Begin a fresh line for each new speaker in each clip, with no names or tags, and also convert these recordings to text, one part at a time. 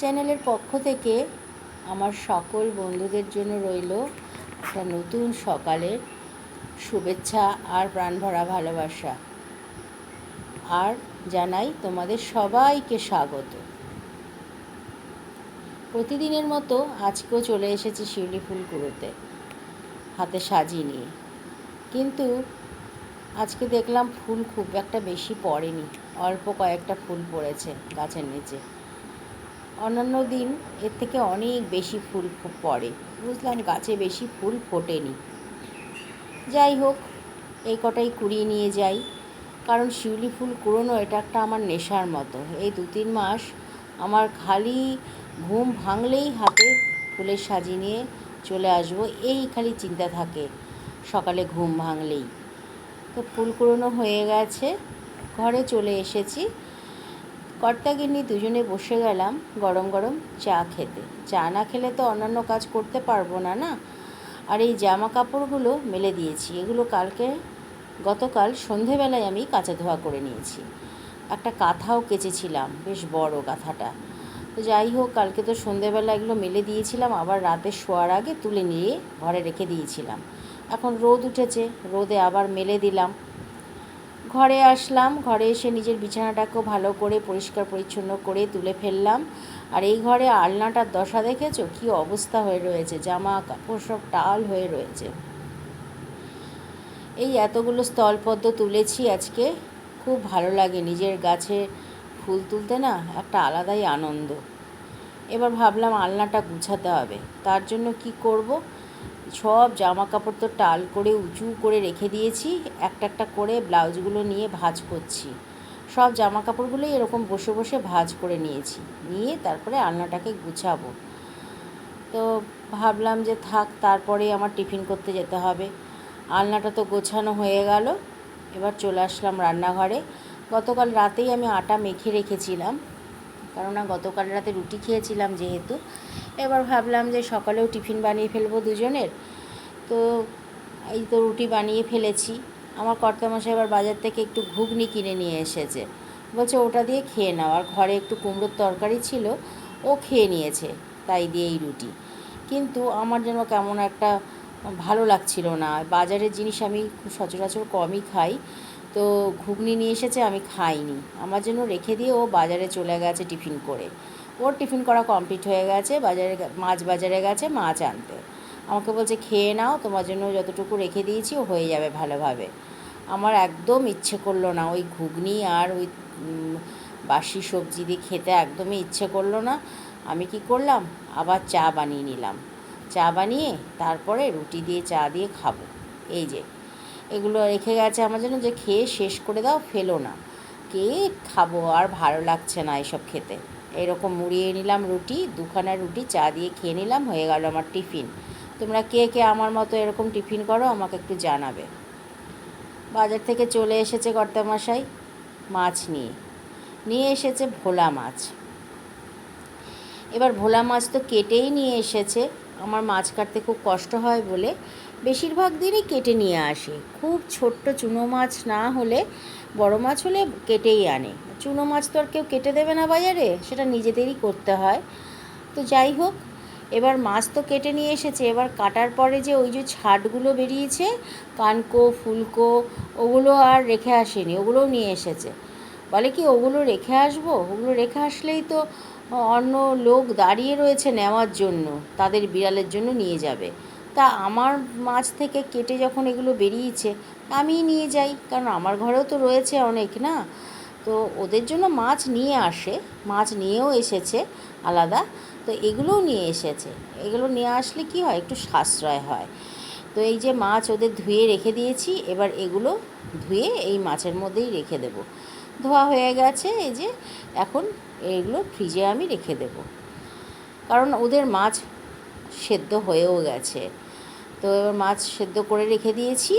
চ্যানেলের পক্ষ থেকে আমার সকল বন্ধুদের জন্য রইল একটা নতুন সকালের শুভেচ্ছা আর প্রাণভরা ভালোবাসা। আর জানাই তোমাদের সবাইকে স্বাগত। প্রতিদিনের মতো আজকেও চলে এসেছি শিউলি ফুল কুড়োতে হাতে সাজিয়ে নিয়ে। কিন্তু আজকে দেখলাম ফুল খুব একটা বেশি পড়েনি, অল্প কয়েকটা ফুল পড়েছে গাছের নিচে। অন্যান্য দিন এর থেকে অনেক বেশি ফুল পড়ে। বুঝলাম গাছে বেশি ফুল ফোটেনি। যাই হোক, এই কটাই কুড়িয়ে নিয়ে যাই। কারণ শিউলি ফুল কুড়োনো এটা একটা আমার নেশার মতো। এই দু তিন মাস আমার খালি ঘুম ভাঙলেই হাতে ফুলের সাজি নিয়ে চলে আসব। এই খালি চিন্তা থাকে, সকালে ঘুম ভাঙলেই। তো ফুল কুড়োনো হয়ে গেছে, ঘরে চলে এসেছি। কর্তাগিন্নি দুজনে বসে গেলাম গরম গরম চা খেতে। চা না খেলে তো অন্যান্য কাজ করতে পারব না না? আর এই জামা কাপড়গুলো মেলে দিয়েছি। এগুলো কালকে, গতকাল সন্ধেবেলায় আমি কাঁচা ধোয়া করে নিয়েছি। একটা কাঁথাও কেচেছিলাম, বেশ বড় কাঁথাটা। তো যাই হোক, কালকে তো সন্ধেবেলা এগুলো মেলে দিয়েছিলাম, আবার রাতে শোয়ার আগে তুলে নিয়ে ঘরে রেখে দিয়েছিলাম। এখন রোদ উঠেছে, রোদে আবার মেলে দিলাম। ঘরে আসলাম, ঘরে এসে নিজের বিছানাটাকেও ভালো করে পরিষ্কার পরিচ্ছন্ন করে তুলে ফেললাম। আর এই ঘরে আলনাটার দশা দেখেছ? কি অবস্থা হয়ে রয়েছে জামা কাপড় সব টাল হয়ে রয়েছে। এই এতগুলো স্থলপদ্ম তুলেছি আজকে, খুব ভালো লাগে নিজের গাছে ফুল তুলতে না, একটা আলাদাই আনন্দ। এবার ভাবলাম আলনাটা গুছাতে হবে, তার জন্য কি করব? সব জামা কাপড় তো টাল করে, উঁচু করে রেখে দিয়েছি। একটা একটা করে ব্লাউজগুলো নিয়ে ভাজ করছি। সব জামা কাপড়গুলোই এরকম বসে বসে ভাজ করে নিয়েছি। নিয়ে তারপরে আলনাটাকে গুছাবো। তো ভাবলাম যে থাক, তারপরে আমার টিফিন করতে যেতে হবে। আলনাটা তো গোছানো হয়ে গেল। এবার চলে আসলাম রান্নাঘরে। গতকাল রাতেই আমি আটা মেখে রেখেছিলাম। কেননা গতকাল রাতে রুটি খেয়েছিলাম যেহেতু। এবার ভাবলাম যে সকালেও টিফিন বানিয়ে ফেলব দুজনের। তো এই তো রুটি বানিয়ে ফেলেছি। আমার কর্তামশাই এবার বাজার থেকে একটু ঘুগনি কিনে নিয়ে এসেছে। বলছে, ওটা দিয়ে খেয়ে নাও। আর ঘরে একটু কুমড়োর তরকারি ছিল, ও খেয়ে নিয়েছে, তাই দিয়ে এই রুটি। কিন্তু আমার যেন কেমন একটা ভালো লাগছিল না। বাজারের জিনিস আমি খুব সচরাচর কমই খাই। তো ঘুগনি নিয়ে এসেছে, আমি খাইনি। আমার জন্য রেখে দিয়ে ও বাজারে চলে গেছে টিফিন করে। ওর টিফিন করা কমপ্লিট হয়ে গেছে, বাজারে মাছ বাজারে গেছে, মাছ আনতে। আমাকে বলছে, খেয়ে নাও, তোমার জন্য যতটুকু রেখে দিয়েছি, ও হয়ে যাবে ভালোভাবে। আমার একদম ইচ্ছে করল না, ওই ঘুগনি আর ওই বাসি সবজি দিয়ে খেতে একদমই ইচ্ছে করল না। আমি কি করলাম, আবার চা বানিয়ে নিলাম। চা বানিয়ে তারপরে রুটি দিয়ে, চা দিয়ে খাব। এই যে, এগুলো রেখে গেছে আমার জন্য, যে খেয়ে শেষ করে দাও, ফেলো না। কে খাব, আর ভালো লাগছে না এসব খেতে। এরকম মুড়িয়ে নিলাম রুটি, দুখানা রুটি, চা দিয়ে খেয়ে নিলাম, হয়ে গেল আমার টিফিন। তোমরা কে কে আমার মতো এরকম টিফিন করো আমাকে একটু জানাবে। বাজার থেকে চলে এসেছে কর্তামশাই, মাছ নিয়ে। নিয়ে এসেছে ভোলা মাছ। এবার ভোলা মাছ তো কেটেই নিয়ে এসেছে। আমার মাছ কাটতে খুব কষ্ট হয় বলে বেশিরভাগ দিনই কেটে নিয়ে আসে। খুব ছোট্ট চুনো মাছ না হলে বড় মাছ হলে কেটেই আনে। চুনো মাছ তো আর কেউ কেটে দেবে না বাজারে, সেটা নিজেদেরই করতে হয়। তো যাই হোক, এবার মাছ তো কেটে নিয়ে এসেছে, এবার কাটার পরে যে ওই যে ছাটগুলো বেরিয়েছে, কানকো, ফুলকো, ওগুলো আর রেখে আসেনি, ওগুলোও নিয়ে এসেছে। বলে কি, ওগুলো রেখে আসব? ওগুলো রেখে আসলেই তো অন্য লোক দাঁড়িয়ে রয়েছে নেওয়ার জন্য, তাদের বিড়ালের জন্য নিয়ে যাবে। তা আমার মাছ থেকে কেটে যখন এগুলো বেরিয়েছে, আমিই নিয়ে যাই, কারণ আমার ঘরেও তো রয়েছে অনেক, না? তো ওদের জন্য মাছ নিয়ে আসে, মাছ নিয়েও এসেছে আলাদা। তো এগুলোও নিয়ে এসেছে। এগুলো নিয়ে আসলে কি হয়? একটু সাশ্রয় হয়। তো এই যে মাছ ওদের ধুয়ে রেখে দিয়েছি, এবার এগুলো ধুয়ে এই মাছের মধ্যেই রেখে দেবো। ধোয়া হয়ে গেছে, এই যে এখন এগুলো ফ্রিজে আমি রেখে দেব। কারণ ওদের মাছ সেদ্ধ হয়েও গেছে। তো এবার মাছ সেদ্ধ করে রেখে দিয়েছি,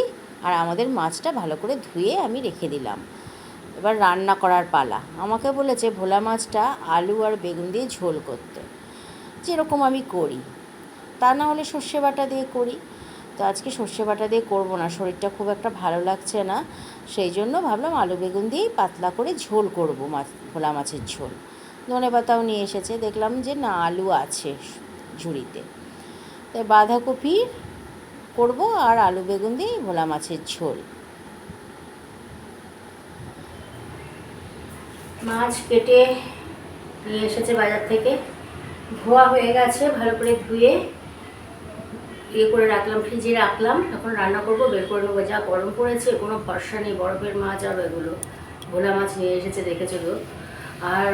আর আমাদের মাছটা ভালো করে ধুয়ে আমি রেখে দিলাম। এবার রান্না করার পালা। আমাকে বলেছে, ভোলা মাছটা আলু আর বেগুন দিয়ে ঝোল করতে। যেরকম আমি করি। তা না হলে সর্ষে বাটা দিয়ে করি। তো আজকে সর্ষে বাটা দিয়ে করব না। শরীরটা খুব একটা ভালো লাগছে না। সেই জন্য ভাবলাম আলু বেগুন দিয়েই পাতলা করে ঝোল করব মাছ, ভোলা মাছের ঝোল। ধনে পাতাও নিয়ে এসেছে। দেখলাম যে না, আলু আছে ঝুড়িতে। তাই বাঁধাকপি করব আর আলু বেগুন দিয়ে ভোলা মাছের ঝোল। মাছ কেটে নিয়ে এসেছে বাজার থেকে। ধোয়া হয়ে গেছে, ভালো করে ধুয়ে ইয়ে করে রাখলাম, ফ্রিজে রাখলাম। এখন রান্না করব, বের করে নেব। যা গরম পড়েছে, কোনো ভরসা নেই, বরফের মাছ আর এগুলো ভোলা মাছ নিয়ে এসেছে, দেখেছ তো? আর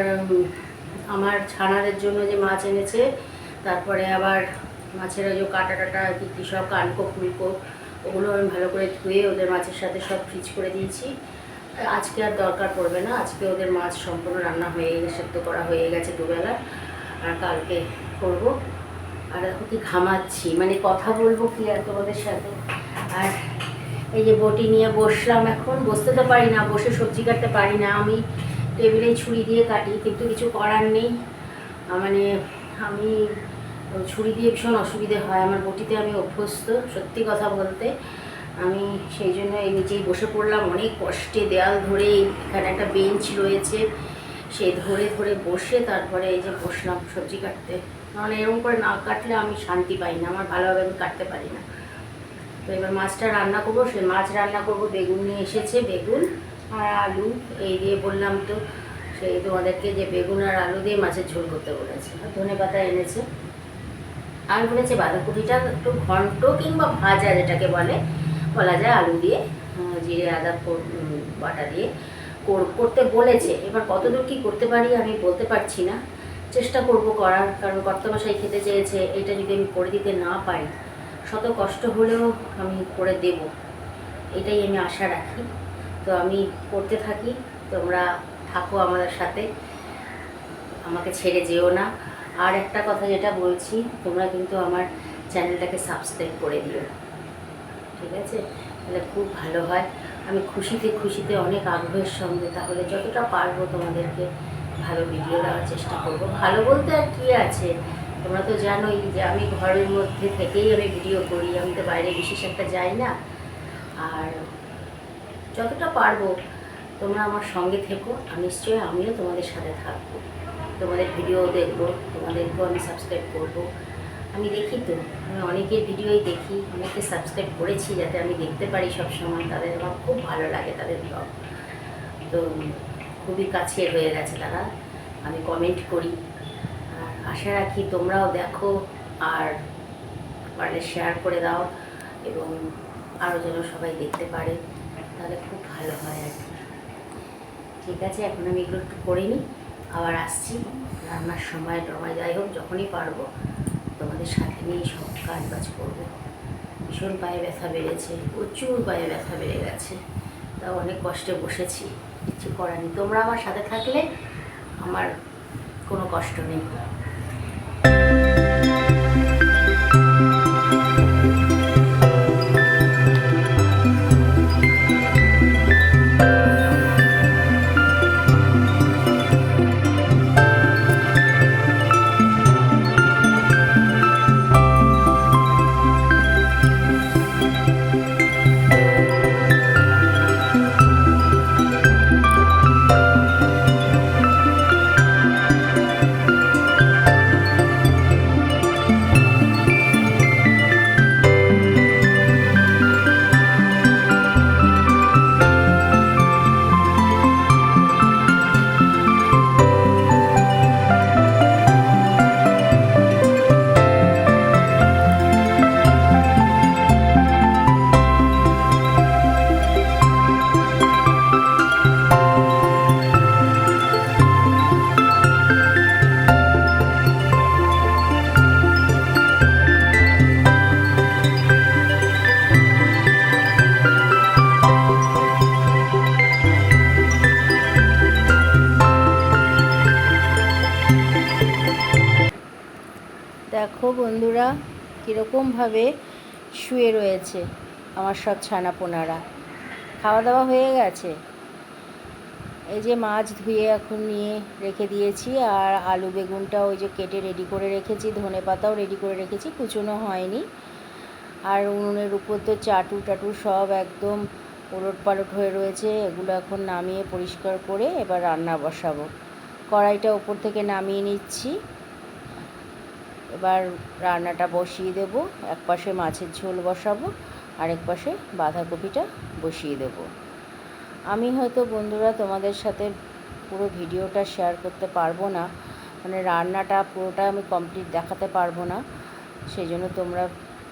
আমার ছানাদের জন্য যে মাছ এনেছে, তারপরে আবার মাছের ওই যে কাটা টাটা, কি, কী সব কানকো, ফুলকো, ওগুলো আমি ভালো করে ধুয়ে ওদের মাছের সাথে সব ফ্রিজ করে দিয়েছি। আজকে আর দরকার পড়বে না। আজকে ওদের মাছ সম্পূর্ণ রান্না হয়ে গেছে সেদ্ধ করা হয়ে গেছে দুবেলা। আর কালকে করব। আর এখন কি ঘামাচ্ছি? মানে কথা বলব কি আর তোমাদের সাথে? আর এই যে বটি নিয়ে বসলাম এখন, বসতে তো পারি না, বসে সবজি কাটতে পারি না। আমি টেবিলে ছুরি দিয়ে কাটি, কিন্তু কিছু করার নেই। মানে আমি ছুরি দিয়ে ভীষণ অসুবিধে হয়। আমার বটিতে আমি অভ্যস্ত, সত্যি কথা বলতে। আমি সেই জন্য এই নিচেই বসে পড়লাম। অনেক কষ্টে দেয়াল ধরে এখানে একটা বেঞ্চ রয়েছে। সে ধরে ধরে বসে তারপরে এই যে বসলাম সবজি কাটতে। নাহলে এরকম করে না কাটলে আমি শান্তি পাই না। আমার ভালোভাবে আমি কাটতে পারি না। তো এবার মাছটা রান্না করব। সে মাছ রান্না করব। বেগুন নিয়ে এসেছে বেগুন আর আলু। এই দিয়ে বললাম তো সেই তোমাদেরকে যে বেগুন আর আলু দিয়ে মাছের ঝোল করতে বলেছে। আর ধনে পাতা এনেছে। আর বলেছে বাঁধাকপিটা একটু ঘন্ট কিংবা ভাজা যেটাকে বলে। বলা যায়, আলু দিয়ে জিরে, আদা বাটা দিয়ে কর- করতে বলেছে। এবার কতদূর কি করতে পারি আমি বলতে পারছি না। চেষ্টা করব করার, কারণ কর্তমশাই খেতে চেয়েছে, এটা যদি আমি করে দিতে না পারি, শত কষ্ট হলেও আমি করে দেব। এটাই আমি আশা রাখি। তো আমি করতে থাকি, তোমরা থাকো আমাদের সাথে। আমাকে ছেড়ে যেও না। আর একটা কথা যেটা বলছি, তোমরা কিন্তু আমার চ্যানেলটাকে সাবস্ক্রাইব করে দিও। ঠিক আছে? তাহলে খুব ভালো হয়। আমি খুশিতে খুশিতে অনেক আগ্রহের সঙ্গে তাহলে যতটা পারব তোমাদেরকে ভালো ভিডিও দেওয়ার চেষ্টা করব। ভালো বলতে আর কি আছে? তোমরা তো জানোই যে আমি ঘরের মধ্যে থেকেই আমি ভিডিও করি। আমি তো বাইরে বিশেষ একটা যাই না। আর যতটা পারব তোমরা আমার সঙ্গে থেকো। নিশ্চয়ই আমিও তোমাদের সাথে থাকব। তোমাদের ভিডিও দেখব। তোমাদেরকেও আমি সাবস্ক্রাইব করব। আমি দেখি তো, আমি অনেকের ভিডিওই দেখি অনেকে সাবস্ক্রাইব করেছি যাতে আমি দেখতে পারি সব সময় তাদের আমার খুব ভালো লাগে তাদের ব্লগ তো খুবই কাছের হয়ে গেছে তারা, আমি কমেন্ট করি। আর আশা রাখি তোমরাও দেখো, আর পারলে শেয়ার করে দাও, এবং আরও যেন সবাই দেখতে পারে, তাহলে খুব ভালো হয় আর কি। ঠিক আছে, এখন আমি এগুলো একটু করে নিই, আবার আসছি, রান্নার সময় টময় যাই হোক, যখনই পারব। তোমাদের সাথে নিয়ে সব কাজ বাজ করব। ভীষণ পায়ে ব্যথা বেড়েছে, প্রচুর পায়ে ব্যথা বেড়ে গেছে। তা অনেক কষ্টে বসেছি, কিছু করার নেই। তোমরা আমার সাথে থাকলে আমার কোনো কষ্ট নেই। কীরকমভাবে শুয়ে রয়েছে আমার সব ছানাপোনারা। খাওয়া দাওয়া হয়ে গেছে। এই যে মাছ ধুয়ে এখন নিয়ে রেখে দিয়েছি আর আলু বেগুনটা ওই যে কেটে রেডি করে রেখেছি, ধনে পাতাও রেডি করে রেখেছি, কুচোনো হয়নি। আর উনুনের উপর তো চাটু টাটু সব একদম ওলট পালট হয়ে রয়েছে, এগুলো এখন নামিয়ে পরিষ্কার করে এবার রান্না বসাবো। কড়াইটা উপর থেকে নামিয়ে নিচ্ছি। এবার রান্নাটা বসিয়ে দেব। এক পাশে মাছের ঝোল বসাবো, আরেক পাশে বাঁধাকপিটা বসিয়ে দেব। আমি হয়তো বন্ধুরা তোমাদের সাথে পুরো ভিডিওটা শেয়ার করতে পারব না। মানে রান্নাটা পুরোটা আমি কমপ্লিট দেখাতে পারব না। সেই জন্য তোমরা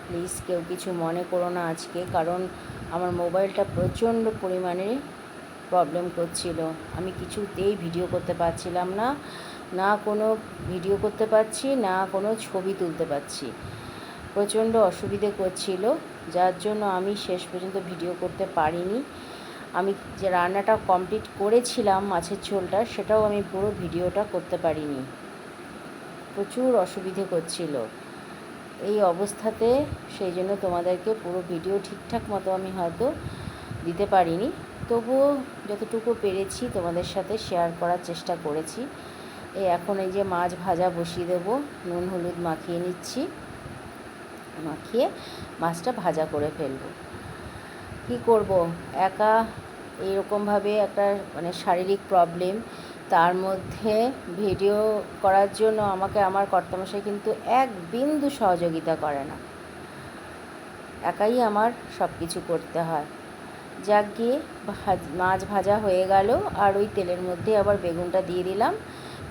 প্লিজ কেউ কিছু মনে করো না আজকে, কারণ আমার মোবাইলটা প্রচণ্ড পরিমাণে প্রবলেম করছিল। আমি কিছুতেই ভিডিও করতে পারছিলাম না। না কোনো ভিডিও করতে পারছি, না কোনো ছবি তুলতে পারছি। প্রচণ্ড অসুবিধে করছিল, যার জন্য আমি শেষ পর্যন্ত ভিডিও করতে পারিনি। আমি যে রান্নাটা কমপ্লিট করেছিলাম মাছের ঝোলটা, সেটাও আমি পুরো ভিডিওটা করতে পারিনি। প্রচুর অসুবিধে করছিল। এই অবস্থাতে সেই জন্য তোমাদেরকে পুরো ভিডিও ঠিকঠাক মতো আমি হয়তো দিতে পারিনি। তবুও যতটুকু পেরেছি তোমাদের সাথে শেয়ার করার চেষ্টা করেছি। এই এখন এই যে মাছ ভাজা বসিয়ে দেবো, নুন, হলুদ মাখিয়ে নিচ্ছি। মাখিয়ে মাছটা ভাজা করে ফেলব। কি করব? একা এইরকমভাবে একটা মানে শারীরিক প্রবলেম তার মধ্যে ভিডিও করার জন্য আমাকে আমার কর্তামশাই কিন্তু এক বিন্দু সহযোগিতা করে না। একাই আমার সব কিছু করতে হয়। যাক গিয়ে মাছ ভাজা হয়ে গেল, আর ওই তেলের মধ্যে আবার বেগুনটা দিয়ে দিলাম।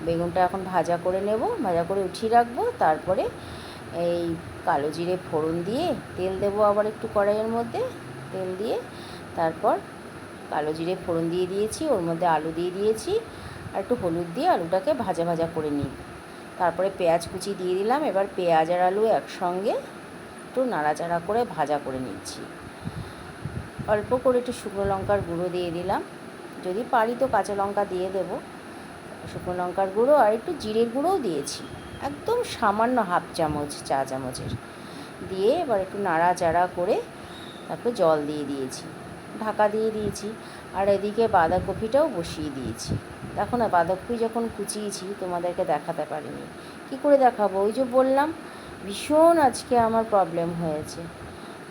বেগুনটা এখন ভাজা করে নেব, ভাজা করে উঠিয়ে রাখব, তারপরে এই কালো জিরে ফোড়ন দিয়ে তেল দেবো আবার একটু কড়াইয়ের মধ্যে, তেল দিয়ে তারপর কালো জিরে ফোড়ন দিয়ে দিয়েছি, ওর মধ্যে আলু দিয়ে দিয়েছি, আর একটু হলুদ দিয়ে আলুটাকে ভাজা ভাজা করে নিই তারপরে পেঁয়াজ কুচি দিয়ে দিলাম, এবার পেঁয়াজ আর আলু একসঙ্গে একটু নাড়াচাড়া করে ভাজা করে নিচ্ছি। অল্প করে একটু শুকনো লঙ্কার গুঁড়ো দিয়ে দিলাম, যদি পারি তো কাঁচা লঙ্কা দিয়ে দেবো। শুকনো লঙ্কার গুঁড়ো আর একটু জিরের গুঁড়োও দিয়েছি। একদম সামান্য হাফ চামচ, চা চামচের। দিয়ে এবার একটু নাড়াচাড়া করে তারপর জল দিয়ে দিয়েছি। ঢাকা দিয়ে দিয়েছি। আর এদিকে বাঁধাকপিটাও বসিয়ে দিয়েছি। দেখো না, বাঁধাকপি যখন কুচিয়েছি, তোমাদেরকে দেখাতে পারিনি। কি করে দেখাবো? ওই যে বললাম, ভীষণ আজকে আমার প্রবলেম হয়েছে।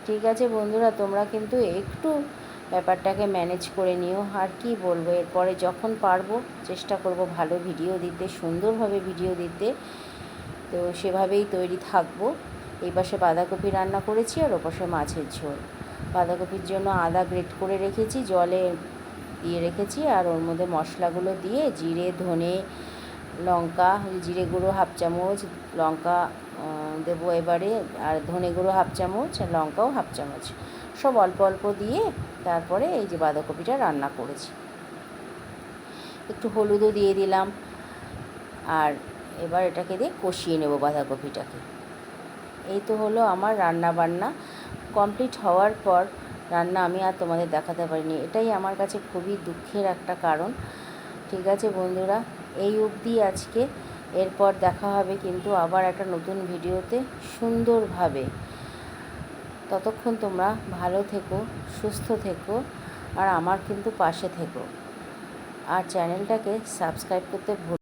ঠিক আছে বন্ধুরা, তোমরা কিন্তু একটু ব্যাপারটাকে ম্যানেজ করে নিও। আর কি বলব, এরপরে যখন পারব চেষ্টা করব ভালো ভিডিও দিতে, সুন্দরভাবে ভিডিও দিতে। তো সেভাবেই তৈরি থাকব। এই পাশে বাঁধাকপি রান্না করেছি আর ওপাশে মাছের ঝোল। বাঁধাকপির জন্য আদা গ্রেট করে রেখেছি, জলে দিয়ে রেখেছি আর ওর মধ্যে মশলাগুলো দিয়ে জিরে, ধনে, লঙ্কা, জিরে গুঁড়ো হাফ চামচ, লঙ্কা দেবো এবারে, আর ধনে গুঁড়ো হাফ চামচ, আর লঙ্কাও হাফ চামচ। সব অল্প অল্প দিয়ে তারপরে এই যে বাঁধাকপিটা রান্না করেছি। একটু হলুদও দিয়ে দিলাম আর এবার এটাকে দিয়ে কষিয়ে নেব বাঁধাকপিটাকে। এই তো হলো আমার রান্না বান্না। কমপ্লিট হওয়ার পর রান্না আমি আর তোমাদের দেখাতে পারিনি। এটাই আমার কাছে খুবই দুঃখের একটা কারণ। ঠিক আছে বন্ধুরা, এই অবধি আজকে। এরপর দেখা হবে কিন্তু আবার একটা নতুন ভিডিওতে সুন্দরভাবে। ততক্ষণ তোমরা ভালো থেকো, সুস্থ থেকো আর আমার কিন্তু পাশে থেকো। আর চ্যানেলটাকে সাবস্ক্রাইব করতে ভুল